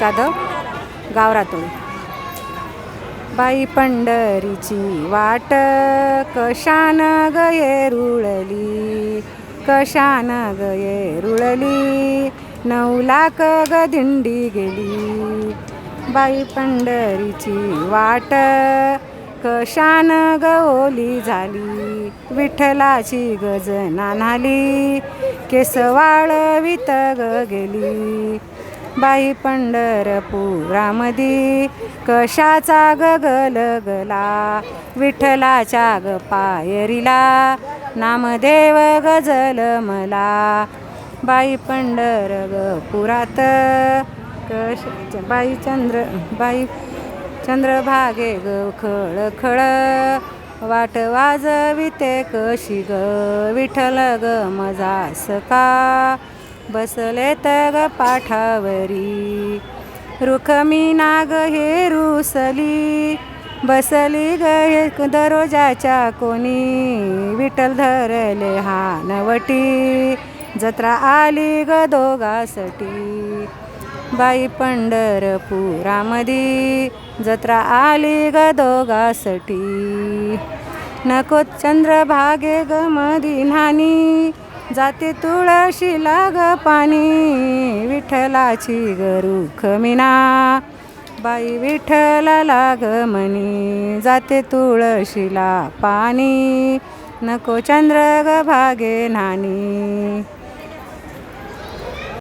जाधव गावरातून. बाई पंढरीची वाट कशान गये रुळली? कशान गये रुळली? नऊ लाख ग दिंडी गेली. बाई पंढरीची वाट कशान गवली झाली? विठ्ठलाची गज नाली केसवाळ वित ग गेली. बाई पंढरपुरामधी कशाचा गगलगला विठ्ठलाच्या ग पायरीला नामदेव गजल मला. बाई पंढर ग पुरात कश बाई चंद्र बाई चंद्रभागे ग खळ खळ. वाट वाजविते कशी ग? विठ्ठल ग मजास का बसले तग पाठावरी. रुखमी नाग हे रुसली. बसली ग हे दरोजाच्या कोणी. विठ्ठल धरले हानवटी. जत्रा आली ग दोघासाठी. बाई पंढरपुरामधी. जत्रा आली ग दोघासाठी. नको चंद्रभागे ग मधी नानी जाते तुळशीला ग पाणी विठ्ठलाची गरुख मिना बाई विठ्ठलाला ग म्हणी जाते तुळशीला पाणी. नको चंद्र ग भागे नानी